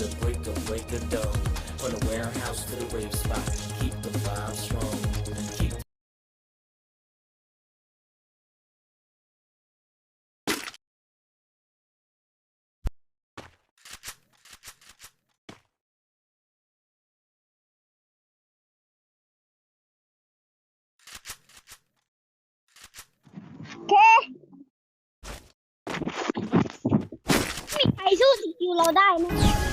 the break of break of dawn. From the warehouse to the rave spot, keep the vibe strong. Keep โอเค มีใครสู้สกิลเราได้ไห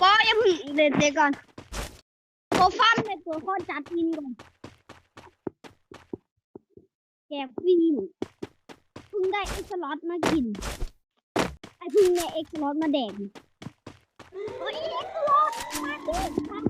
ป้อย่าเพิ่งเด็ดเด็ดก่อนโคฟัมในตัวข้อจัดวินก่อนแกฟินเพิ่งได้เอ็กซ์ลอตมากินไอเพิ่งได้เอ็กซ์ลอตมาแดกโอ้ยเอ็กซ์ลอตมาดิทำม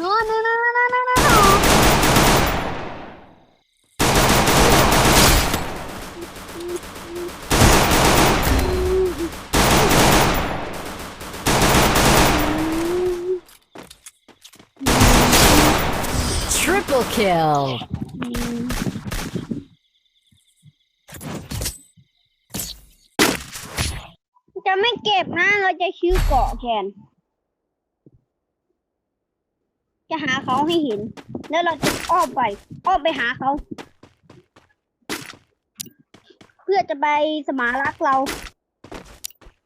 No, no, no, no, no, no, no. Triple kill. จะไม่เก็บนะ จะหาเขาให้เห็น แล้วเราจะอ้อมไปอ้อมไปหาเขา เพื่อจะไปสมารักเรา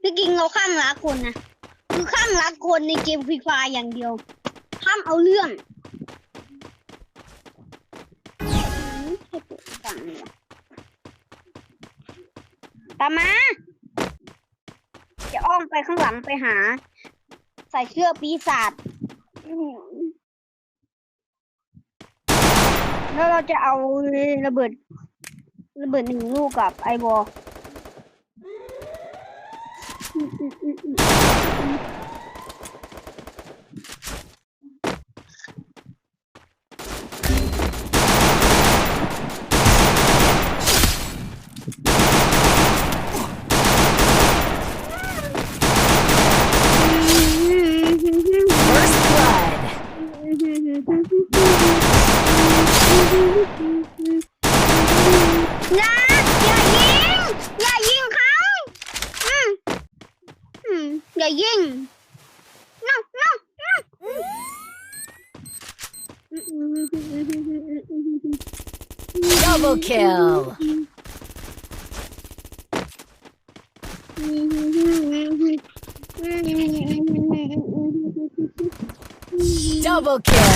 ที่จริงเราข้างรักคนนะคือข้างรักคนในเกมฟรีไฟอย่างเดียวห้ามเอาเรื่องตามมาจะอ้อมไปข้างหลังไปหา ใส่เสื้อปีศาจอื้อหือ แล้วเราจะเอาระเบิด ระเบิดหนึ่งลูกกับไอบอลอืมอืมอืมอืม First blood. อย่าอย่ายิง อย่ายิงเขาอืมอืมอย่ายิง no no no Double kill. Double kill.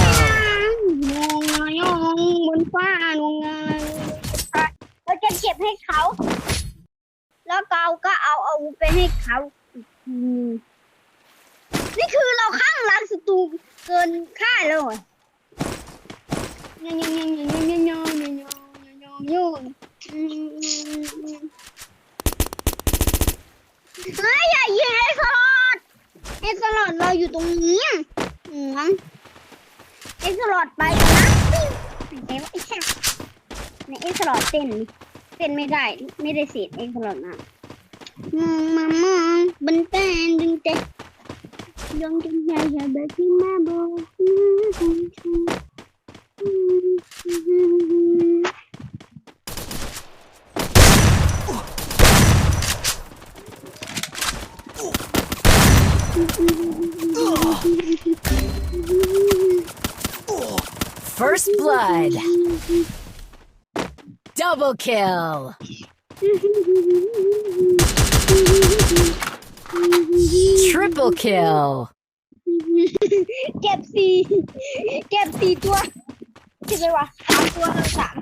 งงงงบนฟ้างงเราจะเก็บให้เขา แล้วเราก็เอาอาวุธไปให้เขานี่คือเราข้างหลังศัตรูเกินค่าดแล้ว เหรอยังยังยังยังยังยังยังยังยังยังเฮ้ยอย่ายิงไอ้สลอดไอ้สลอดเราอยู่ตรงนี้อืมเอ็กซ์ลอดไปนะปิ้งไหนว่าไอ้แค่ในเอ็กซ์ลอดเต้นเต้นไม่ได้ ไม่ได้เสียเอ็กซ์ลอดมามองมามองบนแป้นดึงเตะยองจังใจอย่าแบบที่มาบอก First blood. Double kill. Triple kill. เก็บสี่เก็บสี่ตัวใช่ไหมวะสามตัวเราสาม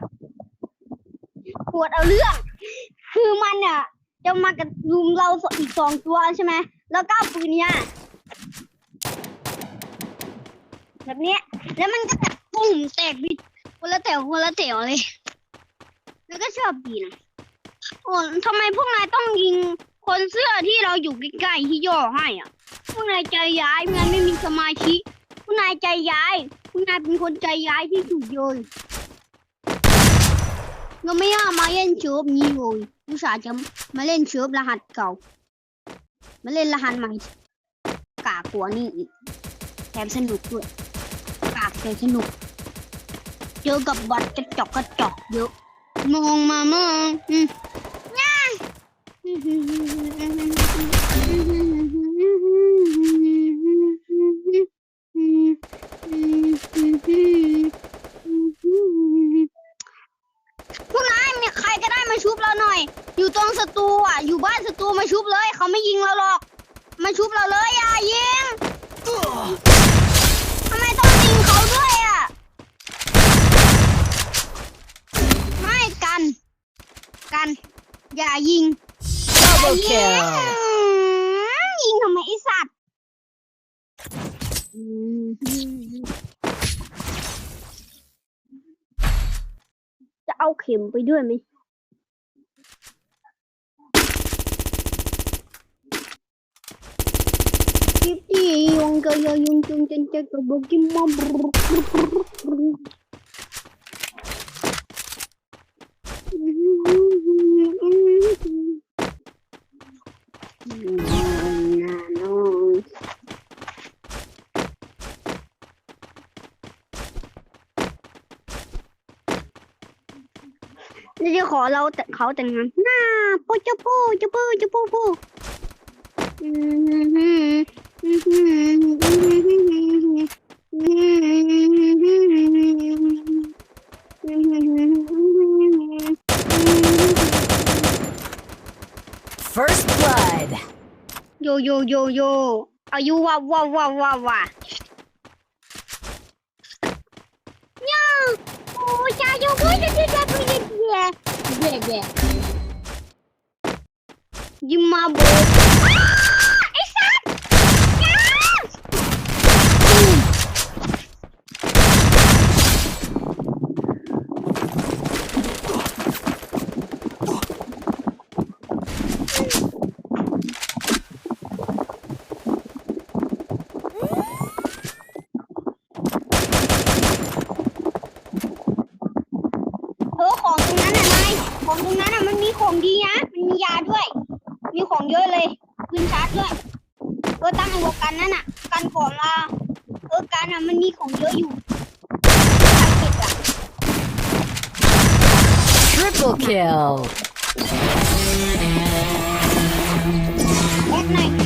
ปวดเอาเรื่อง คือมันเนี่ยจะมากับลุมเราอีกสองตัวใช่ไหม แล้วก็ปืนเนี่ยแบบนี้ แล้วมันก็แบ บปุ้มแตกบิดคนละแถวคนละแถวเลย แล้วก็ชอบดีนะโอ้ทำไมพวกนายต้องยิงคนเสื้อที่เราอยู่ใกล้ๆที่ย่อให้อะ พวกนายใจย้ายงานไม่มีสมาธิกพวกนายใจย้ายพวกนายเป็นคนใจย้ายที่สุดเลยเราไม่ยากมาเล่นเชิฟนี้เลยอุตส่าห์จะมาเล่นเชิฟรหัสเก่า มาเล่นรหัสใหม่กากกว่านี่อีกแถมสนุกด้วยกากแต่สนุก เจอกับบัตรกระจอกกระจอกเยอะมองมามองอืมง่ายพวกนายมีใครก็ได้มาชุบเราหน่อย อยู่ตรงศัตรูอะ อยู่บ้านศัตรูมาชุบเลย เขาไม่ยิงเราหรอก มาชุบเราเลยอย่ายิงทำไมต้องยิงเขาด้วยอะ ไม่กัน กัน อย่ายิง Double ยิง kill. ยิงทำไมไอสัตว์จะเอาเข็มไปด้วยไหมจิ๊บจี้ยงก็ยยงจงจันจะกระบอกกินมอม แล้วจะขอเราแต่เขาแต่งงานหน้าโปจะโปจะโปจะโปโปอืม โยโยโยโยอายุว่าว่าว่าว่าว่าย่าโอ้ชาโยโอ้ยเด็ดเด็ดเด็ดเด็ดเด็ดเด็ดยิมมาโบไอ้สัตว์ย่าเออของตรงนั้นน่ะนายของตรงนั้นน่ะมันมีของดีนะมันมียาด้วย มีของเยอะเลยขึ้นชาร์จด้วย เออตั้งไอ้หัวกันนั่นน่ะ กันของอะเออกันอะมันมีของเยอะอยู่ใครเก็บอะ Triple kill. แอคหน่อยแอค